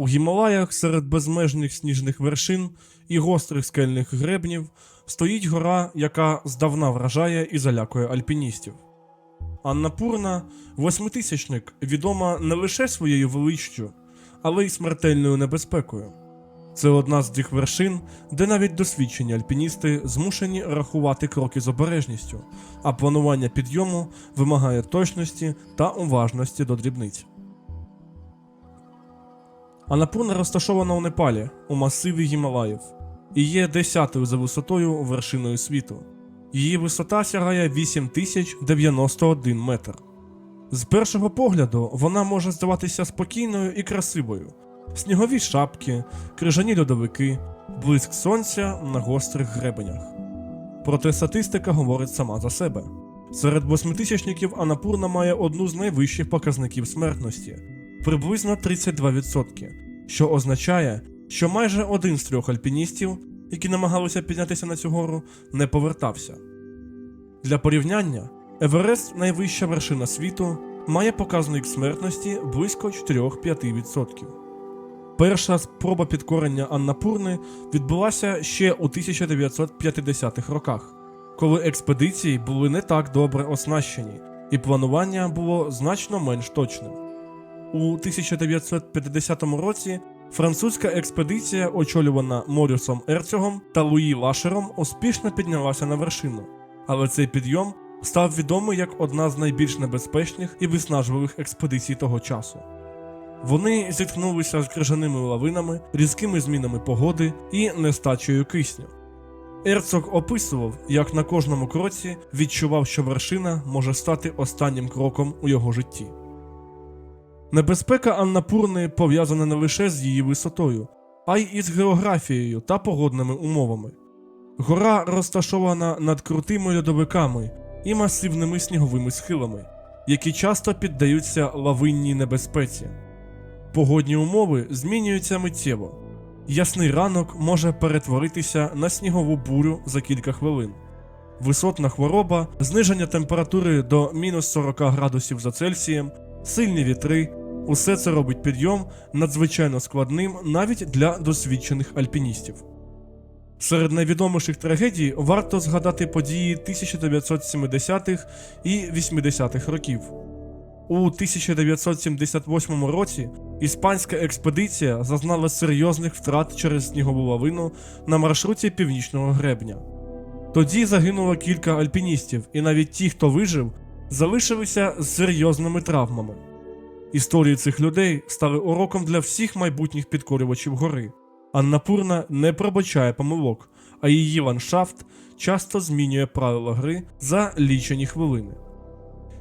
У Гімалаях серед безмежних сніжних вершин і гострих скельних гребнів стоїть гора, яка здавна вражає і залякує альпіністів. Аннапурна восьмитисячник відома не лише своєю величчю, але й смертельною небезпекою. Це одна з тих вершин, де навіть досвідчені альпіністи змушені рахувати кроки з обережністю, а планування підйому вимагає точності та уважності до дрібниць. Анапурна розташована у Непалі, у масиві Гімалаїв, і є десятою за висотою вершиною світу. Її висота сягає 8091 метр. З першого погляду вона може здаватися спокійною і красивою. Снігові шапки, крижані льодовики, блиск сонця на гострих гребенях. Проте статистика говорить сама за себе. Серед восьмитисячників Анапурна має одну з найвищих показників смертності приблизно 32%, що означає, що майже один з трьох альпіністів, які намагалися піднятися на цю гору, не повертався. Для порівняння, Еверест, найвища вершина світу, має показник смертності близько 4-5%. Перша спроба підкорення Аннапурни відбулася ще у 1950-х роках, коли експедиції були не так добре оснащені, і планування було значно менш точним. У 1950 році французька експедиція, очолювана Морюсом Ерцогом та Луї Лашером, успішно піднялася на вершину, але цей підйом став відомий як одна з найбільш небезпечних і виснажливих експедицій того часу. Вони зіткнулися з крижаними лавинами, різкими змінами погоди і нестачею кисню. Ерцог описував, як на кожному кроці відчував, що вершина може стати останнім кроком у його житті. Небезпека Аннапурни пов'язана не лише з її висотою, а й із географією та погодними умовами. Гора розташована над крутими льодовиками і масивними сніговими схилами, які часто піддаються лавинній небезпеці. Погодні умови змінюються миттєво. Ясний ранок може перетворитися на снігову бурю за кілька хвилин. Висотна хвороба, зниження температури до мінус 40 градусів за Цельсієм, сильні вітри усе це робить підйом надзвичайно складним навіть для досвідчених альпіністів. Серед найвідоміших трагедій варто згадати події 1970-х і 80-х років. У 1978 році іспанська експедиція зазнала серйозних втрат через снігову лавину на маршруті північного гребня. Тоді загинуло кілька альпіністів, і навіть ті, хто вижив, залишилися з серйозними травмами. Історії цих людей стали уроком для всіх майбутніх підкорювачів гори. Аннапурна не пробачає помилок, а її ландшафт часто змінює правила гри за лічені хвилини.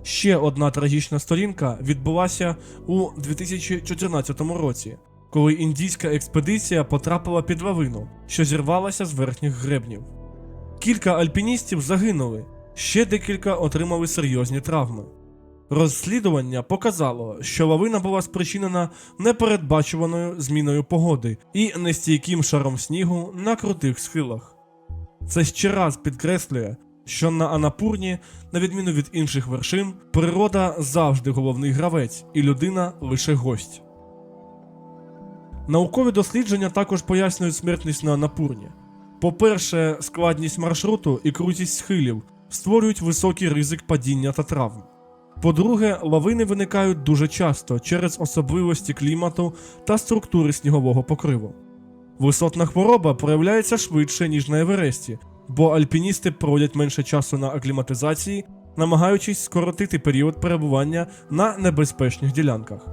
Ще одна трагічна сторінка відбулася у 2014 році, коли індійська експедиція потрапила під лавину, що зірвалася з верхніх гребнів. Кілька альпіністів загинули, ще декілька отримали серйозні травми. Розслідування показало, що лавина була спричинена непередбачуваною зміною погоди і нестійким шаром снігу на крутих схилах. Це ще раз підкреслює, що на Анапурні, на відміну від інших вершин, природа завжди головний гравець, і людина лише гость. Наукові дослідження також пояснюють смертність на Анапурні. По-перше, складність маршруту і крутість схилів створюють високий ризик падіння та травм. По-друге, лавини виникають дуже часто через особливості клімату та структури снігового покриву. Висотна хвороба проявляється швидше, ніж на Евересті, бо альпіністи проводять менше часу на акліматизації, намагаючись скоротити період перебування на небезпечних ділянках.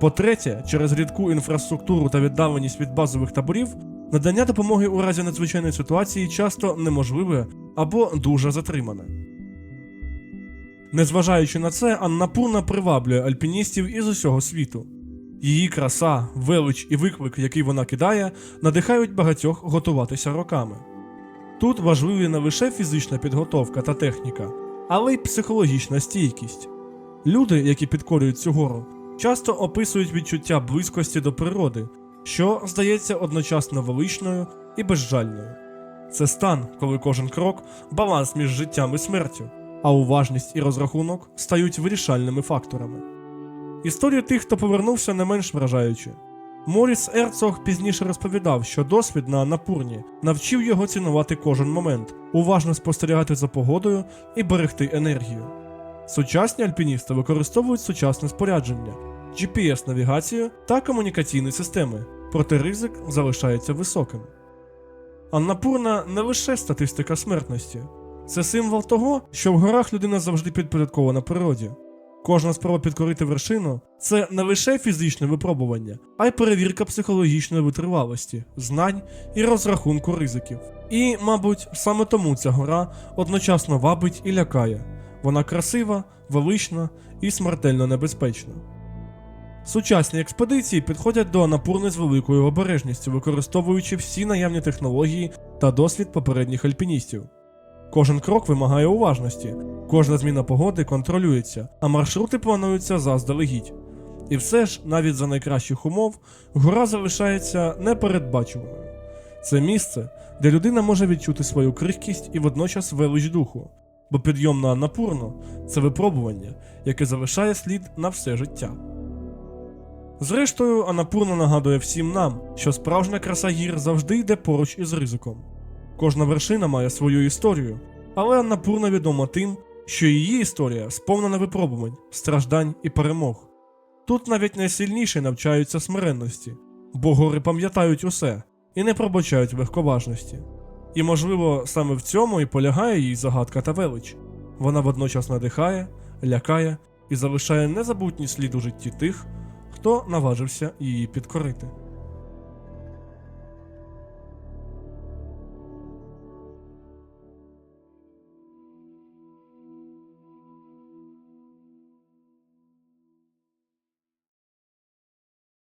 По-третє, через рідку інфраструктуру та віддаленість від базових таборів, надання допомоги у разі надзвичайної ситуації часто неможливе або дуже затримане. Незважаючи на це, Аннапурна приваблює альпіністів із усього світу. Її краса, велич і виклик, який вона кидає, надихають багатьох готуватися роками. Тут важливі не лише фізична підготовка та техніка, але й психологічна стійкість. Люди, які підкорюють цю гору, часто описують відчуття близькості до природи, що здається одночасно величною і безжальною. Це стан, коли кожен крок баланс між життям і смертю, а уважність і розрахунок стають вирішальними факторами. Історії тих, хто повернувся, не менш вражаючі. Моріс Ерцог пізніше розповідав, що досвід на Анапурні навчив його цінувати кожен момент, уважно спостерігати за погодою і берегти енергію. Сучасні альпіністи використовують сучасне спорядження, GPS-навігацію та комунікаційні системи, проте ризик залишається високим. Аннапурна не лише статистика смертності, це символ того, що в горах людина завжди підпорядкована природі. Кожна спроба підкорити вершину це не лише фізичне випробування, а й перевірка психологічної витривалості, знань і розрахунку ризиків. І, мабуть, саме тому ця гора одночасно вабить і лякає. Вона красива, велична і смертельно небезпечна. Сучасні експедиції підходять до Анапурни з великою обережністю, використовуючи всі наявні технології та досвід попередніх альпіністів. Кожен крок вимагає уважності, кожна зміна погоди контролюється, а маршрути плануються заздалегідь. І все ж, навіть за найкращих умов, гора залишається непередбачуваною. Це місце, де людина може відчути свою крихкість і водночас велич духу, бо підйом на Анапурну це випробування, яке залишає слід на все життя. Зрештою, Анапурна нагадує всім нам, що справжня краса гір завжди йде поруч із ризиком. Кожна вершина має свою історію, але Аннапурна відома тим, що її історія сповнена випробувань, страждань і перемог. Тут навіть найсильніші навчаються смиренності, бо гори пам'ятають усе і не пробачають легковажності. І, можливо, саме в цьому і полягає її загадка та велич. Вона водночас надихає, лякає і залишає незабутній слід у житті тих, хто наважився її підкорити.